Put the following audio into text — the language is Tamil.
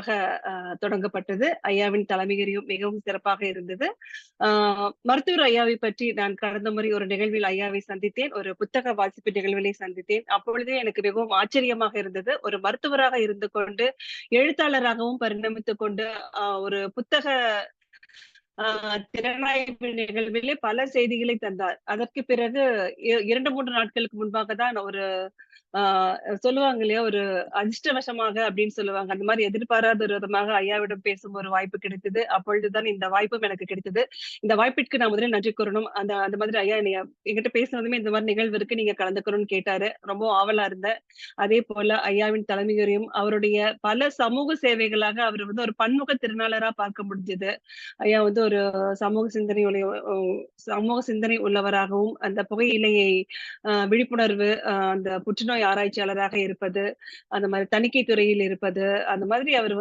சிறப்பாக தொடங்கப்பட்டது. ஐயாவின் தலைமையேறியும் மிகவும் சிறப்பாக இருந்தது. மருத்துவர் ஐயாவை பற்றி நான் கடந்த முறை ஒரு நிகழ்வில் ஐயாவை சந்தித்தேன். ஒரு புத்தக வாசிப்பு நிகழ்விலை சந்தித்தேன். அப்பொழுதே எனக்கு மிகவும் ஆச்சரியமாக இருந்தது. ஒரு மருத்துவராக இருந்து கொண்டு, எழுத்தாளராகவும் பரிணமித்துக் கொண்டு, ஒரு புத்தக திறனாய்வு நிகழ்விலே பல செய்திகளை தந்தார். அதற்கு பிறகு இரண்டு மூன்று நாட்களுக்கு முன்பாக தான் ஒரு ஆ சொல்லுவாங்க இல்லையா? ஒரு அதிர்ஷ்டவசமாக அப்படின்னு சொல்லுவாங்க. அந்த மாதிரி எதிர்பாராத ஒரு விதமாக ஐயாவிடம் பேசும் ஒரு வாய்ப்பு கிடைத்தது. அப்பொழுதுதான் இந்த வாய்ப்பும் எனக்கு கிடைத்தது. இந்த வாய்ப்பிற்கு நான் முதலில் நன்றி கூறணும். அந்த அந்த மாதிரி ஐயா என்னைய எங்கிட்ட பேசினதுமே இந்த மாதிரி நிகழ்வு இருக்கு. நீங்க கலந்துக்கணும்னு கேட்டாரு. ரொம்ப ஆவலா இருந்தேன். அதே போல ஐயாவின் தலைமையுறையும் அவருடைய பல சமூக சேவைகளாக அவர் வந்து ஒரு பன்முக திறனாளரா பார்க்க முடிஞ்சது. ஐயா வந்து ஒரு சமூக சிந்தனை உடைய சமூக சிந்தனை உள்ளவராகவும், அந்த புகையிலையை விழிப்புணர்வு அந்த புற்றுநோய் ஆராய்ச்சியாளராக இருப்பது, அந்த மாதிரி தணிக்கை துறையில் இருப்பது, அந்த மாதிரி அவர்